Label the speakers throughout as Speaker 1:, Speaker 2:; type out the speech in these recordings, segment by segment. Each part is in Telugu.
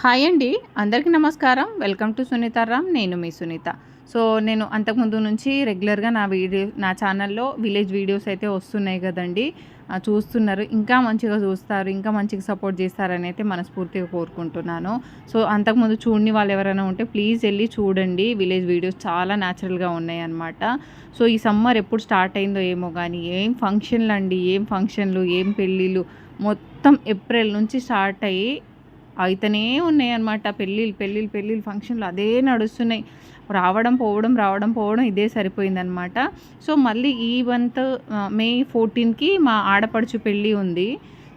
Speaker 1: హాయ్ అండి అందరికీ నమస్కారం. వెల్కమ్ టు సునీతారామ్ నేను మీ సునీత. సో నేను అంతకుముందు నుంచి రెగ్యులర్గా నా వీడియో నా ఛానల్లో విలేజ్ వీడియోస్ అయితే వస్తున్నాయి కదండి. చూస్తున్నారు. ఇంకా మంచిగా చూస్తారు ఇంకా మంచిగా సపోర్ట్ చేస్తారని అయితే మనస్ఫూర్తిగా కోరుకుంటున్నాను. సో అంతకుముందు చూడని వాళ్ళు ఎవరైనా ఉంటే ప్లీజ్ వెళ్ళి చూడండి. విలేజ్ వీడియోస్ చాలా న్యాచురల్గా ఉన్నాయన్నమాట సో ఈ సమ్మర్ ఎప్పుడు స్టార్ట్ అయిందో ఏమో కానీ ఏం ఫంక్షన్లు అండి ఏం ఫంక్షన్లు ఏం పెళ్ళిళ్ళు మొత్తం ఏప్రిల్ నుంచి స్టార్ట్ అయ్యి అయితేనే ఉన్నాయి అనమాట పెళ్ళిళ్ళు పెళ్ళిళ్ళు పెళ్ళిళ్ళు ఫంక్షన్లు అదే నడుస్తున్నాయి. రావడం పోవడం రావడం పోవడం ఇదే సరిపోయిందనమాట సో మళ్ళీ ఈ మంత్ మే ఫోర్టీన్కి మా ఆడపడుచు పెళ్ళి ఉంది.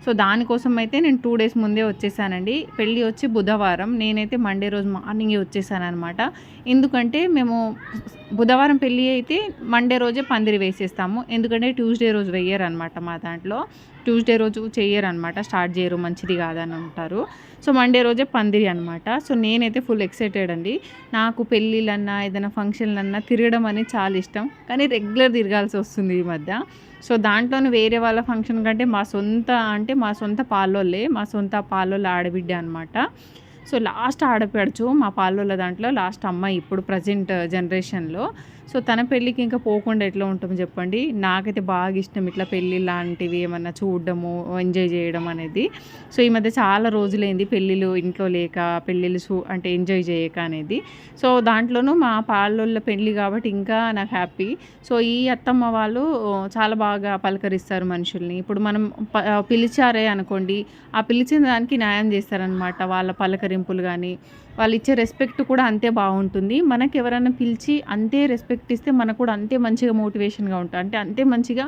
Speaker 1: సో దానికోసం అయితే నేను టూ డేస్ ముందే వచ్చేసానండి. పెళ్ళి వచ్చి బుధవారం. నేనైతే మండే రోజు మార్నింగే వచ్చేసాను అనమాట ఎందుకంటే మేము బుధవారం పెళ్ళి అయితే మండే రోజే పందిరి వేసేస్తాము. ఎందుకంటే ట్యూస్డే రోజు వెయ్యరు అనమాట మా దాంట్లో. ట్యూస్డే రోజు చేయరు అనమాట స్టార్ట్ చేయరు మంచిది కాదని అంటారు సో మండే రోజే పందిరి అనమాట సో నేనైతే ఫుల్ ఎక్సైటెడ్ అండి. నాకు పెళ్ళిళ్ళన్నా ఏదైనా ఫంక్షన్లన్నా తిరగడం అనేది చాలా ఇష్టం. కానీ రెగ్యులర్ తిరగాల్సి వస్తుంది ఈ మధ్య. సో దాంట్లోనే వేరే వాళ్ళ ఫంక్షన్ కంటే మా సొంత అంటే మా సొంత పాలోళ్ళే మా సొంత పాలోళ్ళ ఆడబిడ్డ అనమాట సో లాస్ట్ ఆడపడచ్చు మా పాలోళ్ళ దాంట్లో లాస్ట్ అమ్మాయి ఇప్పుడు ప్రజెంట్ జనరేషన్లో. సో తన పెళ్ళికి ఇంకా పోకుండా ఎట్లా ఉంటుంది చెప్పండి? నాకైతే బాగా ఇష్టం ఇట్లా పెళ్ళి లాంటివి ఏమన్నా చూడడము ఎంజాయ్ చేయడం అనేది. సో ఈ మధ్య చాలా రోజులైంది పెళ్ళిళ్ళు ఇంట్లో లేక పెళ్ళిళ్ళు చూ అంటే ఎంజాయ్ చేయక అనేది. సో దాంట్లోనూ మా పాలోళ్ళ పెళ్ళి కాబట్టి ఇంకా నాకు హ్యాపీ. సో ఈ అత్తమ్మ వాళ్ళు చాలా బాగా పలకరిస్తారు మనుషుల్ని. ఇప్పుడు మనం పిలిచారే అనుకోండి ఆ పిలిచిన దానికి న్యాయం చేస్తారనమాట వాళ్ళ పలకరింపులు కానీ వాళ్ళు ఇచ్చే రెస్పెక్ట్ కూడా అంతే బాగుంటుంది. మనకి ఎవరైనా పిలిచి అంతే రెస్పెక్ట్ ఇస్తే మనకు కూడా అంతే మంచిగా మోటివేషన్గా ఉంటుంది అంటే అంతే మంచిగా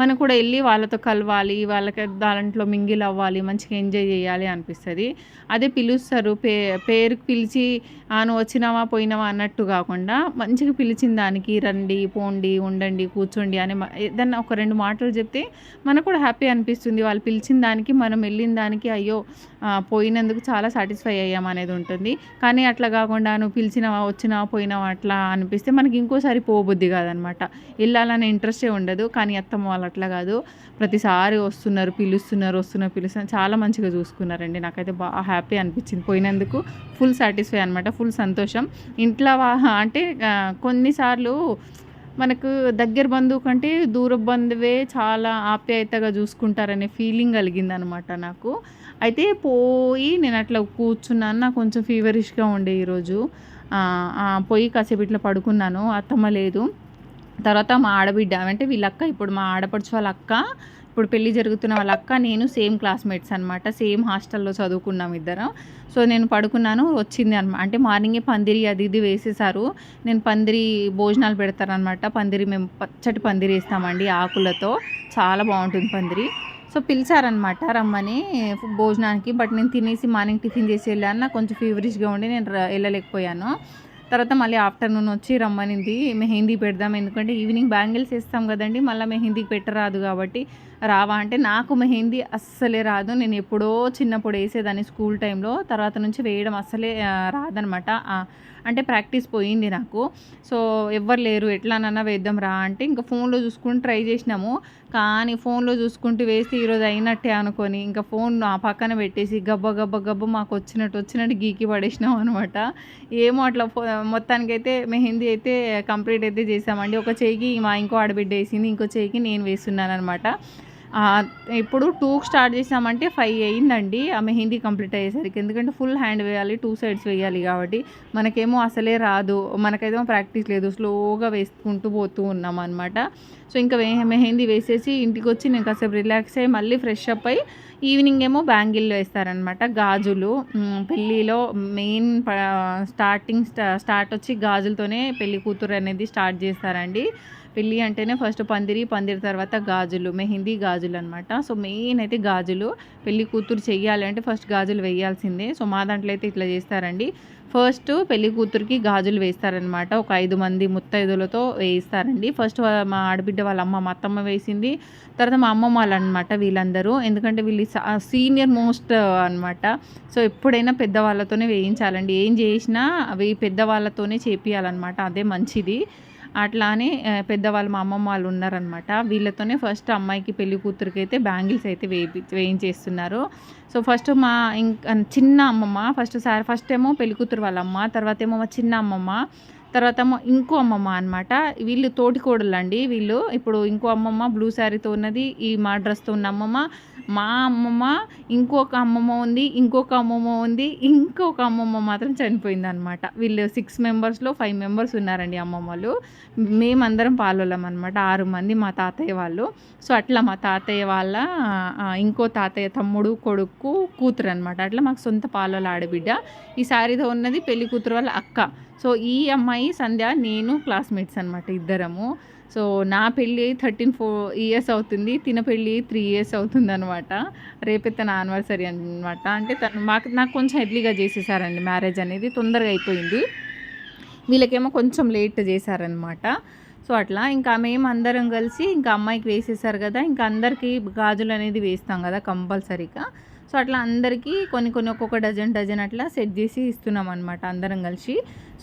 Speaker 1: మనం కూడా వెళ్ళి వాళ్ళతో కలవాలి వాళ్ళకి దాంట్లో మింగిల్ అవ్వాలి మంచిగా ఎంజాయ్ చేయాలి అనిపిస్తుంది. అదే పిలుస్తారు. పే పేరుకి పిలిచి ఆను వచ్చినావా పోయినావా అన్నట్టు కాకుండా మంచిగా పిలిచిన దానికి రండి పోండి ఉండండి కూర్చోండి అని ఏదన్నా ఒక రెండు మాటలు చెప్తే మనకు కూడా హ్యాపీ అనిపిస్తుంది. వాళ్ళు పిలిచిన దానికి మనం వెళ్ళిన దానికి అయ్యో పోయినందుకు చాలా సాటిస్ఫై అయ్యాం అనేది ఉంటుంది. కానీ అట్లా కాకుండా నువ్వు పిలిచినావా వచ్చినావా పోయినావా అట్లా అనిపిస్తే మనకి ఇంకోసారి పోబుద్ది కాదనమాట. వెళ్ళాలనే ఇంట్రెస్టే ఉండదు. కానీ అత్తమ్మ వాళ్ళు అట్లా కాదు. ప్రతిసారి వస్తున్నారు పిలుస్తున్నారు వస్తున్నారు పిలుస్తున్నారు. చాలా మంచిగా చూసుకున్నారండి. నాకైతే బాగా హ్యాపీ అనిపించింది. పోయినందుకు ఫుల్ సాటిస్ఫై అనమాట ఫుల్ సంతోషం. ఇంట్లో అంటే కొన్నిసార్లు మనకు దగ్గర బంధువు కంటే దూర బంధువే చాలా ఆప్యాయతగా చూసుకుంటారనే ఫీలింగ్ కలిగిందనమాట నాకు. అయితే పోయి నేను అట్లా కూర్చున్నాను. నాకు కొంచెం ఫీవరిష్గా ఉండే ఈరోజు. పోయి కాసేపు ఇట్లా పడుకున్నాను. అత్తమ్మ లేదు. తర్వాత మా ఆడబిడ్డ అంటే వీళ్ళక్క ఇప్పుడు మా ఆడపడుచు వాళ్ళ అక్క ఇప్పుడు పెళ్ళి జరుగుతున్న వాళ్ళ అక్క నేను సేమ్ క్లాస్మేట్స్ అనమాట సేమ్ హాస్టల్లో చదువుకున్నాం ఇద్దరం. సో నేను పడుకున్నాను. వచ్చింది అనమాట అంటే మార్నింగే పందిరి అది ఇది వేసేసారు. నేను పందిరి భోజనాలు పెడతారనమాట పందిరి మేము పచ్చటి పందిరి వేస్తామండి ఆకులతో. చాలా బాగుంటుంది పందిరి. సో పిలిచారనమాట రమ్మని భోజనానికి బట్ నేను తినేసి మార్నింగ్ టిఫిన్ చేసి వెళ్ళాను. నాకు కొంచెం ఫీవరిష్గా ఉండి నేను వెళ్ళలేకపోయాను. తర్వాత మళ్ళీ ఆఫ్టర్నూన్ వచ్చి రమ్మనింది మెహందీ పెడదాం. ఎందుకంటే ఈవినింగ్ బ్యాంగిల్స్ వేస్తాం కదండి మళ్ళీ మెహందీకి పెట్టరాదు కాబట్టి రావా అంటే నాకు మెహందీ అస్సలే రాదు. నేను ఎప్పుడో చిన్నప్పుడు వేసేదాన్ని స్కూల్ టైంలో. తర్వాత నుంచి వేయడం అస్సలే రాదనమాట అంటే ప్రాక్టీస్ పోయింది నాకు. సో ఎవ్వరు లేరు. ఎట్లానన్నా వేద్దాం రా అంటే ఇంకా ఫోన్లో చూసుకుని ట్రై చేసినాము. కానీ ఫోన్లో చూసుకుంటూ వేస్తే ఈరోజు అయినట్టే అనుకొని ఇంకా ఫోన్ ఆ పక్కన పెట్టేసి గబ్బ గబ్బ గబ్బ మాకు వచ్చినట్టు వచ్చినట్టు గీకి పడేసినాం అనమాట ఏమో అట్లా మొత్తానికైతే మెహందీ అయితే కంప్లీట్ అయితే చేసామండి. ఒక చేయికి మా ఇంకో ఆడబిడ్డ వేసింది. ఇంకో చేయికి నేను వేస్తున్నాను అనమాట ఇప్పుడు టూ స్టార్ట్ చేసామంటే ఫైవ్ అయ్యిందండి ఆ మెహందీ కంప్లీట్ అయ్యేసరికి. ఎందుకంటే ఫుల్ హ్యాండ్ వేయాలి టూ సైడ్స్ వేయాలి కాబట్టి మనకేమో అసలే రాదు. మనకైతే ప్రాక్టీస్ లేదు. స్లోగా వేసుకుంటూ పోతూ ఉన్నాం అనమాట సో ఇంకా మెహందీ వేసేసి ఇంటికి వచ్చి నేను కాసేపు రిలాక్స్ అయ్యి మళ్ళీ ఫ్రెష్ అప్ అయ్యి ఈవినింగ్ ఏమో బ్యాంగిల్ వేస్తారనమాట గాజులు. పెళ్ళిలో మెయిన్ స్టార్టింగ్ స్టార్ట్ వచ్చి గాజులతోనే పెళ్ళి కూతురు అనేది స్టార్ట్ చేస్తారండి. పెళ్ళి అంటేనే ఫస్ట్ పందిరి పందిరి తర్వాత గాజులు మెహందీ గాజులు అనమాట సో మెయిన్ అయితే గాజులు. పెళ్ళి కూతురు చెయ్యాలి అంటే ఫస్ట్ గాజులు వేయాల్సిందే. సో మా దాంట్లో అయితే ఇట్లా చేస్తారండి. ఫస్ట్ పెళ్ళి కూతురికి గాజులు వేస్తారనమాట ఒక ఐదు మంది ముత్తైదులతో వేయిస్తారండి. ఫస్ట్ మా ఆడబిడ్డ వాళ్ళ అమ్మ మా అత్తమ్మ వేసింది. తర్వాత మా అమ్మమ్మ వాళ్ళు అనమాట వీళ్ళందరూ. ఎందుకంటే వీళ్ళు సీనియర్ మోస్ట్ అనమాట సో ఎప్పుడైనా పెద్దవాళ్ళతోనే వేయించాలండి. ఏం చేసినా అవి పెద్దవాళ్ళతోనే చేపియాలన్నమాట. అదే మంచిది. అట్లా అని పెద్దవాళ్ళు మా అమ్మమ్మ వాళ్ళు ఉన్నారనమాట వీళ్ళతోనే ఫస్ట్ అమ్మాయికి పెళ్ళి కూతురికి అయితే బ్యాంగిల్స్ అయితే వేపి వేయించేస్తున్నారు. సో ఫస్ట్ మా ఇంకా చిన్న అమ్మమ్మ ఫస్ట్ సార్ ఫస్ట్ ఏమో పెళ్ళి కూతురు వాళ్ళ అమ్మ తర్వాత ఏమో మా చిన్న అమ్మమ్మ తర్వాత ఏమో ఇంకో అమ్మమ్మ అనమాట వీళ్ళు తోటి అండి వీళ్ళు. ఇప్పుడు ఇంకో అమ్మమ్మ బ్లూ శారీతో ఉన్నది ఈ మా డ్రెస్తో ఉన్న అమ్మమ్మ. మా అమ్మమ్మ ఇంకొక అమ్మమ్మ ఉంది ఇంకొక అమ్మమ్మ ఉంది ఇంకొక అమ్మమ్మ మాత్రం చనిపోయింది అనమాట వీళ్ళు సిక్స్ మెంబర్స్లో ఫైవ్ మెంబర్స్ ఉన్నారండి అమ్మమ్మలు. మేమందరం పాలోళ్ళం అనమాట ఆరు మంది మా తాతయ్య వాళ్ళు. సో అట్లా మా తాతయ్య వాళ్ళ ఇంకో తాతయ్య తమ్ముడు కొడుకు కూతురు అనమాట అట్లా మాకు సొంత పాలోళ్ళ ఆడబిడ్డ. ఈ ఉన్నది పెళ్ళి కూతురు వాళ్ళ అక్క. సో ఈ అమ్మాయి సంధ్య నేను క్లాస్మేట్స్ అనమాట ఇద్దరము. సో నా పెళ్ళి థర్టీన్ ఫోర్ ఇయర్స్ అవుతుంది తిన పెళ్ళి త్రీ ఇయర్స్ అవుతుంది అనమాట రేపే తన యానివర్సరీ అనమాట అంటే తను మాకు నాకు కొంచెం ఎర్లీగా చేసేసారండి మ్యారేజ్ అనేది తొందరగా అయిపోయింది. వీళ్ళకేమో కొంచెం లేట్ చేశారనమాట సో అట్లా ఇంకా మేము అందరం కలిసి ఇంకా అమ్మాయికి వేసేసారు కదా ఇంకా అందరికీ గాజులు అనేది వేస్తాం కదా కంపల్సరీగా. సో అట్లా అందరికీ కొన్ని కొన్ని ఒక్కొక్క డజన్ డజన్ అట్లా సెట్ చేసి ఇస్తున్నాం అనమాట అందరం కలిసి.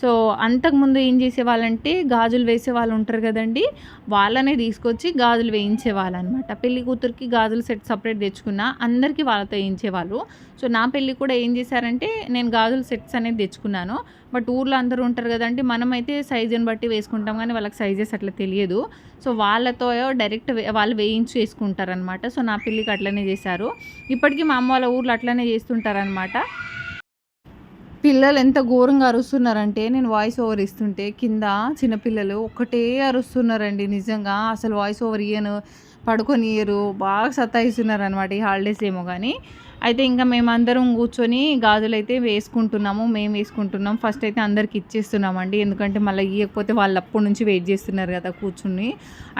Speaker 1: సో అంతకుముందు ఏం చేసేవాళ్ళంటే గాజులు వేసే వాళ్ళు ఉంటారు కదండి వాళ్ళనే తీసుకొచ్చి గాజులు వేయించే వాళ్ళు అనమాట పెళ్ళి కూతురికి గాజులు సెట్ సపరేట్ తెచ్చుకున్నా అందరికీ వాళ్ళతో వేయించేవాళ్ళు. సో నా పెళ్ళి కూడా ఏం చేశారంటే నేను గాజులు సెట్స్ అనేది తెచ్చుకున్నాను. బట్ ఊర్లో అందరూ ఉంటారు కదండి మనమైతే సైజుని బట్టి వేసుకుంటాం కానీ వాళ్ళకి సైజెస్ అట్లా తెలియదు. సో వాళ్ళతో డైరెక్ట్ వే- వాళ్ళు వేయించి వేసుకుంటారనమాట. సో నా పెళ్ళికి అట్లనే చేశారు. ఇప్పటికీ మా అమ్మ వాళ్ళ ఊర్లో అట్లనే చేస్తుంటారనమాట. పిల్లలు ఎంత ఘోరంగా అరుస్తున్నారంటే నేను వాయిస్ ఓవర్ ఇస్తుంటే కింద చిన్నపిల్లలు ఒకటే అరుస్తున్నారండి నిజంగా. అసలు వాయిస్ ఓవర్ ఇయ్యను పడుకొని ఇయ్యరు బాగా సతాయిస్తున్నారు అనమాట ఈ హాలిడేస్ ఏమో కానీ అయితే ఇంకా మేమందరం కూర్చొని గాజులు అయితే వేసుకుంటున్నాము మేము వేసుకుంటున్నాం. ఫస్ట్ అయితే అందరికి ఇచ్చేస్తున్నామండి. ఎందుకంటే మళ్ళీ ఇవ్వకపోతే వాళ్ళు అప్పటి నుంచి వెయిట్ చేస్తున్నారు కదా కూర్చుని.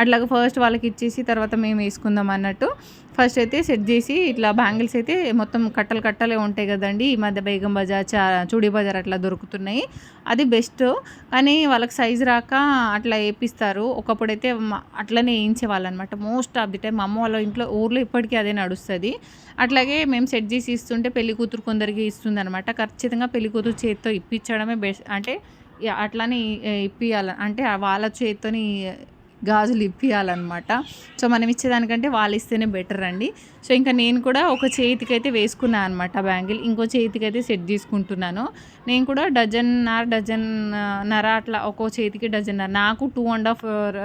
Speaker 1: అట్లాగా ఫస్ట్ వాళ్ళకి ఇచ్చేసి తర్వాత మేము వేసుకుందాం అన్నట్టు ఫస్ట్ అయితే సెట్ చేసి ఇట్లా బ్యాంగిల్స్ అయితే మొత్తం కట్టలు కట్టలే ఉంటాయి కదండి. ఈ మధ్య బేగం బజార్ చా చూడి బజార్ అట్లా దొరుకుతున్నాయి. అది బెస్ట్ కానీ వాళ్ళకి సైజు రాక అట్లా వేపిస్తారు. ఒకప్పుడైతే అట్లనే వేయించేవాళ్ళు అనమాట మోస్ట్ ఆఫ్ ది టైం అమ్మ వాళ్ళ ఇంట్లో ఊర్లో ఇప్పటికీ అదే నడుస్తుంది. అట్లాగే మేము సెట్ చేసి ఇస్తుంటే పెళ్ళి కూతురు కొందరికి ఇస్తుంది అనమాట ఖచ్చితంగా పెళ్ళి కూతురు చేతితో ఇప్పించడమే బెస్ట్ అంటే అట్లానే ఇప్పియాలి అంటే వాళ్ళ చేతితోని గాజులు ఇప్పియాలన్నమాట. సో మనం ఇచ్చేదానికంటే వాళ్ళు ఇస్తేనే బెటర్ అండి. సో ఇంకా నేను కూడా ఒక చేతికి అయితే వేసుకున్నాను అనమాట బ్యాంగిల్. ఇంకో చేతికి అయితే సెట్ తీసుకుంటున్నాను. నేను కూడా డజన్ నర డజన్ నర అట్లా ఒక్కో చేతికి డజన్ నర నాకు టూ అండ్ హాఫ్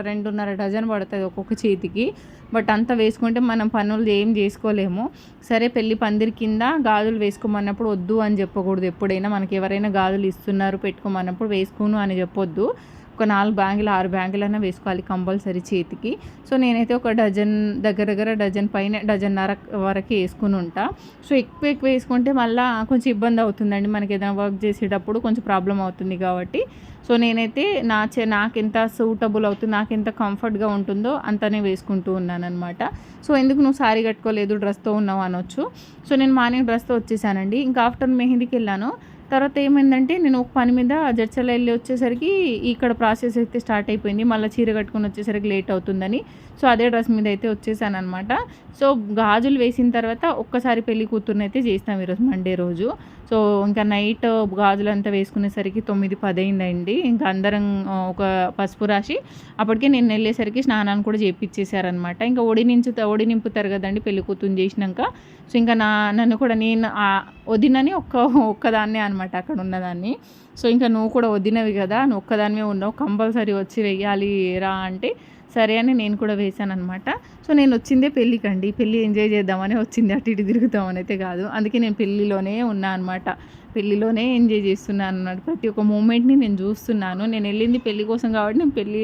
Speaker 1: రెండున్నర డజన్ పడుతుంది ఒక్కొక్క చేతికి. బట్ అంత వేసుకుంటే మనం పనులు ఏం చేసుకోలేము. సరే పెళ్ళి పందిరి కింద గాజులు వేసుకోమన్నప్పుడు వద్దు అని చెప్పకూడదు ఎప్పుడైనా. మనకి ఎవరైనా గాజులు ఇస్తున్నారు పెట్టుకోమన్నప్పుడు వేసుకోను అని చెప్పొద్దు. ఒక నాలుగు బ్యాంగిల్ ఆరు బ్యాంగిల్ అయినా వేసుకోవాలి కంపల్సరీ చేతికి. సో నేనైతే ఒక డజన్ దగ్గర దగ్గర డజన్ పైన డజన్నర వరకు వేసుకుని ఉంటా. సో ఎక్కువ ఎక్కువ వేసుకుంటే మళ్ళీ కొంచెం ఇబ్బంది అవుతుందండి. మనకి ఏదైనా వర్క్ చేసేటప్పుడు కొంచెం ప్రాబ్లం అవుతుంది కాబట్టి. సో నేనైతే నా చే నాకు ఎంత సూటబుల్ అవుతుంది నాకు ఎంత కంఫర్ట్గా ఉంటుందో అంతనే వేసుకుంటూ ఉన్నానమాట సో ఎందుకు నువ్వు సారీ కట్టుకోలేదు డ్రెస్తో ఉన్నావు అనొచ్చు. సో నేను మార్నింగ్ డ్రెస్తో వచ్చేసానండి. ఇంకా ఆఫ్టర్ మెహందీకి వెళ్ళాను. తర్వాత ఏమైందంటే నేను ఒక పని మీద జడ్చల వెళ్ళి వచ్చేసరికి ఇక్కడ ప్రాసెస్ అయితే స్టార్ట్ అయిపోయింది. మళ్ళీ చీర కట్టుకొని వచ్చేసరికి లేట్ అవుతుందని. సో అదే డ్రెస్ మీద అయితే వచ్చేసాను అనమాట సో గాజులు వేసిన తర్వాత ఒక్కసారి పెళ్ళి కూతుర్ని అయితే చేస్తాం ఈరోజు మండే రోజు. సో ఇంకా నైట్ గాజులు అంతా వేసుకునేసరికి తొమ్మిది పది అయిందండి. ఇంకా అందరం ఒక పసుపు రాసి అప్పటికే నేను వెళ్ళేసరికి స్నానాన్ని కూడా చేయించేసారనమాట ఇంకా ఒడి నించు ఒడి నింపుతారు కదండి పెళ్ళి కూతురు చేసినాక. సో ఇంకా నా నన్ను కూడా నేను వదినని ఒక్క ఒక్కదాన్నే అనమాట అక్కడ ఉన్నదాన్ని. సో ఇంకా నువ్వు కూడా వదినవి కదా నువ్వు ఒక్కదానివే ఉన్నావు కంపల్సరీ వచ్చి వెయ్యాలి రా అంటే సరే అని నేను కూడా వేశాను అనమాట సో నేను వచ్చిందే పెళ్ళికండి పెళ్ళి ఎంజాయ్ చేద్దామని వచ్చింది అటు ఇటు తిరుగుతామని అయితే కాదు. అందుకే నేను పెళ్ళిలోనే ఉన్నా అనమాట పెళ్ళిలోనే ఎంజాయ్ చేస్తున్నాను అన్నమాట. ప్రతి ఒక్క మూమెంట్ని నేను చూస్తున్నాను. నేను వెళ్ళింది పెళ్ళి కోసం కాబట్టి నేను పెళ్ళి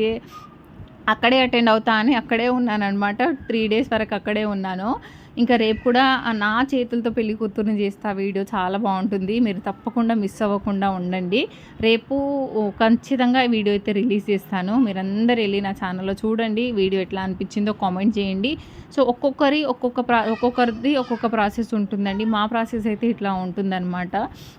Speaker 1: అక్కడే అటెండ్ అవుతా అని అక్కడే ఉన్నాను అనమాట త్రీ డేస్ వరకు అక్కడే ఉన్నాను. ఇంకా రేపు కూడా నా చేతులతో పెళ్ళి కూతురుని చేస్తా వీడియో చాలా బాగుంటుంది. మీరు తప్పకుండా మిస్ అవ్వకుండా ఉండండి. రేపు ఖచ్చితంగా వీడియో అయితే రిలీజ్ చేస్తాను. మీరందరూ వెళ్ళి నా ఛానల్లో చూడండి. వీడియో ఎట్లా అనిపించిందో కామెంట్ చేయండి. సో ఒక్కొక్కరి ఒక్కొక్క ప్రా ఒక్కొక్కరిది ఒక్కొక్క ప్రాసెస్ ఉంటుందండి. మా ప్రాసెస్ అయితే ఇట్లా ఉంటుందన్నమాట.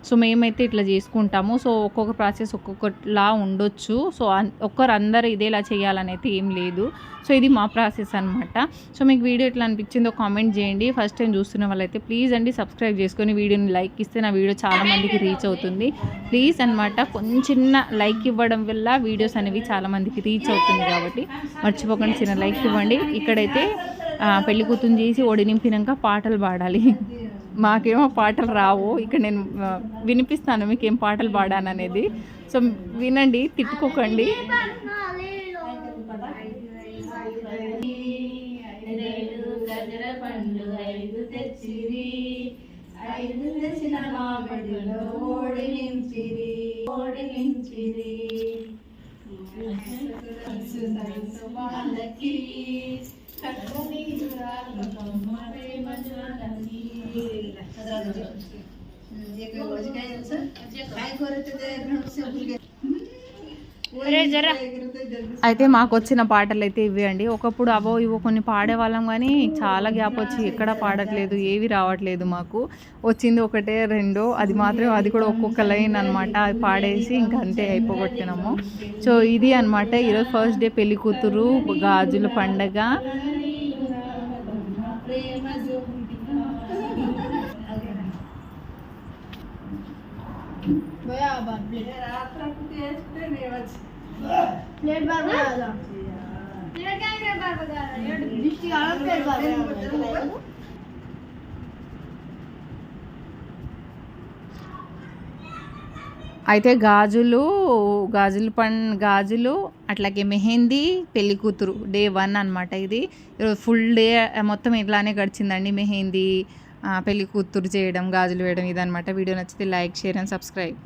Speaker 1: సో మేమైతే ఇట్లా చేసుకుంటాము. సో ఒక్కొక్క ప్రాసెస్ ఒక్కొక్కలా ఉండొచ్చు. సో ఒక్కరు అందరు ఇదేలా చేయాలని అయితే ఏం లేదు. సో ఇది మా ప్రాసెస్ అనమాట సో మీకు వీడియో ఎట్లా అనిపించిందో కామెంట్ చేయండి. ఫస్ట్ టైం చూస్తున్న వాళ్ళైతే ప్లీజ్ అండి సబ్స్క్రైబ్ చేసుకొని వీడియోని లైక్ ఇస్తే నా వీడియో చాలామందికి రీచ్ అవుతుంది. ప్లీజ్ అనమాట కొంచెం చిన్న లైక్ ఇవ్వడం వల్ల వీడియోస్ అనేవి చాలామందికి రీచ్ అవుతుంది కాబట్టి మర్చిపోకుండా చిన్న లైక్ ఇవ్వండి. ఇక్కడైతే పెళ్ళి కూతురు చేసి ఒడి నింపినాక పాటలు పాడాలి. మాకేమో పాటలు రావు. ఇక్కడ నేను వినిపిస్తాను మీకు ఏం పాటలు పాడాను అనేది సో వినండి తిట్టుకోకండి.
Speaker 2: గజర పండు ఐదు తెచ్చిరి ఐదు తెచ్చిన మామిడిలో ఓడి నించిరి ఓడి నించిరి వాళ్ళకి కట్టుని ప్రేమ జ్వాలని.
Speaker 1: అయితే మాకు వచ్చిన పాటలు అయితే ఇవే అండి. ఒకప్పుడు అవో ఇవో కొన్ని పాడేవాళ్ళం కానీ చాలా గ్యాప్ వచ్చి ఎక్కడ పాడట్లేదు ఏవి రావట్లేదు మాకు. వచ్చింది ఒకటే రెండో అది మాత్రం అది కూడా ఒక్కొక్క లైన్ అనమాట అది పాడేసి ఇంకా అంతే అయిపోగొట్టినాము. సో ఇది అనమాట ఈరోజు ఫస్ట్ డే పెళ్ళి కూతురు గాజుల పండగ.
Speaker 2: ప్రేమ
Speaker 1: అయితే గాజులు గాజులు పన్ గాజులు అట్లాగే మెహందీ పెళ్ళి కూతురు డే వన్ అనమాట ఇది. ఫుల్ డే మొత్తం ఇట్లానే గడిచిందండి మెహందీ పెళ్ళి కూతురు చేయడం గాజులు వేయడం ఇదనమాట వీడియో నచ్చితే లైక్ షేర్ అండ్ సబ్స్క్రైబ్.